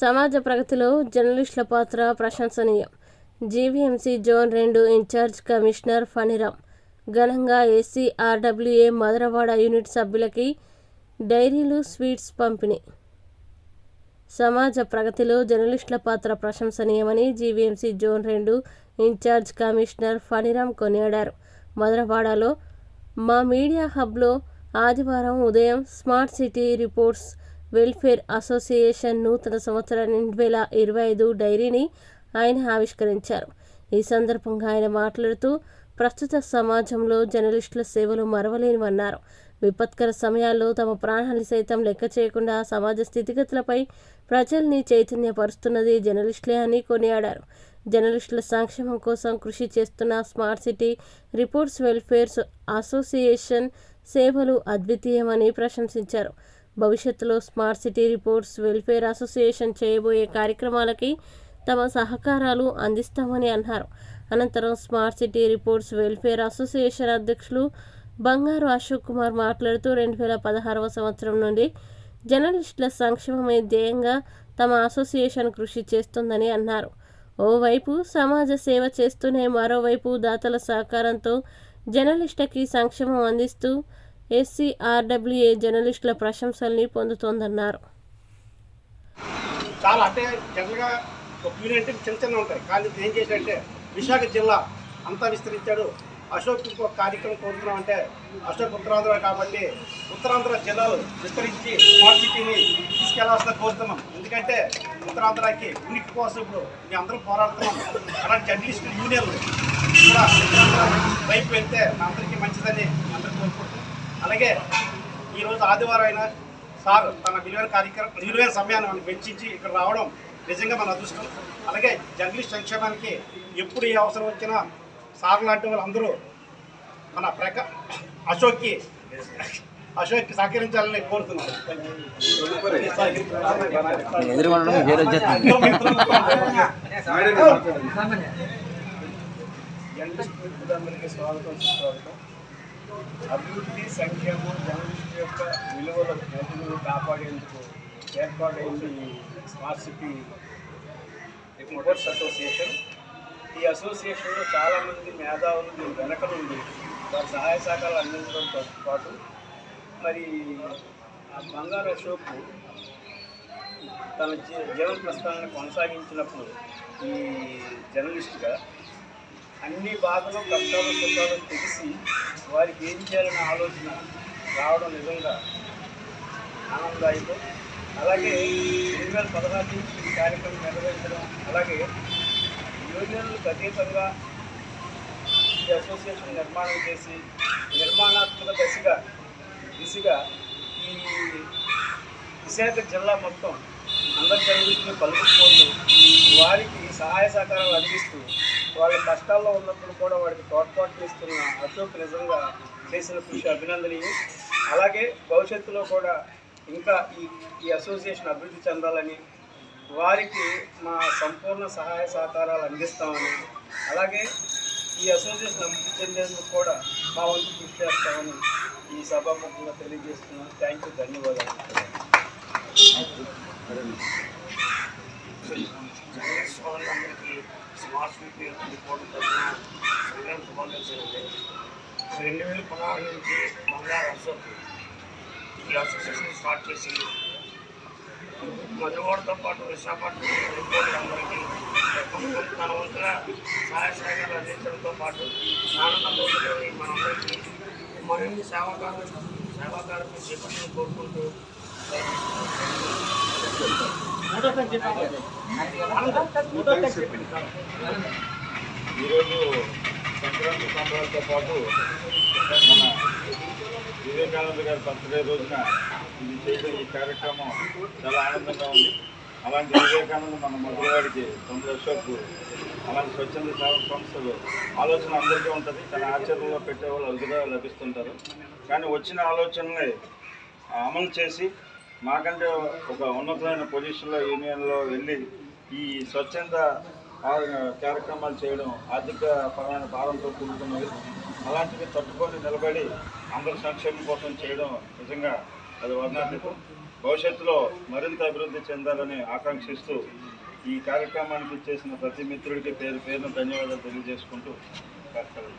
సమాజ ప్రగతిలో జర్నలిస్టుల పాత్ర ప్రశంసనీయం. జీవీఎంసీ జోన్ రెండు ఇన్ఛార్జ్ కమిషనర్ ఫణిరామ్. ఘనంగా ఎస్సీ ఆర్డబ్ల్యూఏ యూనిట్ సభ్యులకి డైరీలు స్వీట్స్ పంపిణీ. సమాజ ప్రగతిలో జర్నలిస్టుల పాత్ర ప్రశంసనీయమని జీవీఎంసీ జోన్ రెండు ఇన్ఛార్జ్ కమిషనర్ ఫణిరామ్ కొనియాడారు. మదరవాడలో మా మీడియా హబ్లో ఆదివారం ఉదయం smart city reporters welfare association నూతన సంవత్సరం రెండు వేల ఇరవై ఐదు డైరీని ఆయన ఆవిష్కరించారు. ఈ సందర్భంగా ఆయన మాట్లాడుతూ ప్రస్తుత సమాజంలో జర్నలిస్టుల సేవలు మరవలేనివన్నారు. విపత్కర సమయాల్లో తమ ప్రాణాలు సైతం లెక్క చేయకుండా సమాజ స్థితిగతులపై ప్రజల్ని చైతన్యపరుస్తున్నది జర్నలిస్టులే అని కొనియాడారు. జర్నలిస్టుల సంక్షేమం కోసం కృషి చేస్తున్న smart city reporters welfare association సేవలు అద్వితీయమని ప్రశంసించారు. భవిష్యత్తులో smart city reporters welfare association చేయబోయే కార్యక్రమాలకి తమ సహకారాలు అందిస్తామని అన్నారు. అనంతరం smart city reporters welfare association అధ్యక్షులు బంగారు అశోక్ కుమార్ మాట్లాడుతూ రెండు వేల పదహారవ సంవత్సరం నుండి జర్నలిస్టుల సంక్షేమమే ధ్యేయంగా తమ అసోసియేషన్ కృషి చేస్తుందని అన్నారు. ఓవైపు సమాజ సేవ చేస్తూనే మరోవైపు దాతల సహకారంతో జర్నలిస్టుకి సంక్షేమం అందిస్తూ ఎస్సీఆర్డబ్ల్యూఏ జర్నలిస్టుల ప్రశంసల్ని పొందుతోందన్నారు. చాలా అంటే జనరల్గా ఒక యూనిట్ చిన్న చిన్న ఉంటాయి. కానీ ఏం చేశాడంటే విశాఖ జిల్లా అంతా విస్తరించాడు. అశోక్ ఇంకో కార్యక్రమం కోరుతున్నాం అంటే అశోక్ ఉత్తరాంధ్ర కాబట్టి ఉత్తరాంధ్ర జిల్లాలు విస్తరించి స్మార్ట్ సిటీని తీసుకెళ్ళాల్సిన కోరుతున్నాం. ఎందుకంటే ఉత్తరాంధ్రకి ఉనికి కోసం ఇప్పుడు మేము అందరం పోరాడుతున్నాం. అలాంటి జర్నలిస్ట్ యూనియన్లు కూడా ఉత్తరాంధ్ర వైపు వెళ్తే మా అందరికీ మంచిదని అలాగే ఈరోజు ఆదివారం అయినా సార్ తన విలువైన కార్యక్రమం విలువైన సమయాన్ని మనకు వెచ్చించి ఇక్కడ రావడం నిజంగా మన అదృష్టం. అలాగే జర్నలిస్ట్ సంక్షేమానికి ఎప్పుడు ఏ అవసరం వచ్చినా సార్ లాంటి వాళ్ళందరూ మన ప్రక అశోక్కి అశోక్కి సహకరించాలని కోరుతున్నాం ఎదురుగా వేరే జర్నలిస్ట్ మిత్రులందరికీ స్వాగతం సుస్వాగతం. అభివృద్ధి సంక్షేమం జర్నలిస్ట్ యొక్క విలువల ప్రజలను కాపాడేందుకు ఏర్పాటైంది ఈ స్మార్ట్ సిటీ రిపోర్టర్స్ అసోసియేషన్. ఈ అసోసియేషన్లో చాలామంది మేధావులు దీని వెనక నుండి వారి సహాయ సహకారాలు అందించడంతో పాటు మరి ఆ బంగారు అశోక్ తన జీవన ప్రస్థానాన్ని కొనసాగించినప్పుడు ఈ జర్నలిస్ట్గా అన్ని బాధలు కష్టాలు సుఖాలు తెలిసి వారికి ఏం చేయాలనే ఆలోచన రావడం నిజంగా ఆనందదాయకం. అలాగే రెండు వేల పదహారు నుంచి ఈ కార్యక్రమం నిర్వహించడం అలాగే యూనియన్లకు అతీతంగా ఈ అసోసియేషన్ నిర్మాణం చేసి నిర్మాణాత్మక దశగా దిశగా ఈ విశాఖ జిల్లా మొత్తం అందరి జర్నలిస్టులు కలుపుకుంటూ వారికి సహాయ సహకారాలు అందిస్తూ వాళ్ళ కష్టాల్లో ఉన్నప్పుడు కూడా వారికి తోడ్పాటు చేస్తున్న అశోక్ నిజంగా చేసిన కృషి అభినందనీయం. అలాగే భవిష్యత్తులో కూడా ఇంకా ఈ ఈ అసోసియేషన్ అభివృద్ధి చెందాలని వారికి మా సంపూర్ణ సహాయ సహకారాలు అందిస్తామని అలాగే ఈ అసోసియేషన్ అభివృద్ధి చెందేందుకు కూడా మా వంతు కృషి చేస్తామని ఈ సభాముఖంగా తెలియజేస్తున్నాను. థ్యాంక్ యూ ధన్యవాదాలు జర్నలిస్ట్ వాళ్ళందరికీ స్మార్ట్ సిటీ రిపోర్ట్ తరఫున సంక్రాంతి శుభాకాంక్షలు రెండు వేల పదహారు నుంచి బంగారు అశోక్ ఈ అసోసియేషన్ స్టార్ట్ చేసి మధువాడతో పాటు విశాఖపట్నం అందరికీ తన వంతున సహాయ సహకారాలు అందించడంతో పాటు ఆనందం మనందరికీ మరిన్ని సేవాకారం సేవాకారం చేపట్టడం కోరుకుంటూ ఈరోజు సంక్రాంతి సంబరాలతో పాటు మన వివేకానంద గారి బర్త్డే రోజున ఇది చేయడం ఈ కార్యక్రమం చాలా ఆనందంగా ఉంది. అలాంటి వివేకానంద మన మొదలవాడికి తొమ్మిది అశోక్ అలాంటి స్వచ్ఛంద సంస్థలు ఆలోచన అందరికీ ఉంటుంది. తన ఆచరణలో పెట్టేవాళ్ళు అరుదుగా లభిస్తుంటారు. కానీ వచ్చిన ఆలోచనలే అమలు చేసి మాకంటే ఒక ఉన్నతమైన పొజిషన్లో యూనియన్లో వెళ్ళి ఈ స్వచ్ఛంద కార్యక్రమాలు చేయడం ఆర్థిక పరమైన భారంతో కూడుకున్నది అలాంటివి తట్టుకొని నిలబడి అందరి సంక్షేమం కోసం చేయడం నిజంగా అది వర్ణాతీతం. భవిష్యత్తులో మరింత అభివృద్ధి చెందాలని ఆకాంక్షిస్తూ ఈ కార్యక్రమానికి చేసిన ప్రతి మిత్రుడికి పేరు పేరును ధన్యవాదాలు తెలియజేసుకుంటూ కార్యక్రమం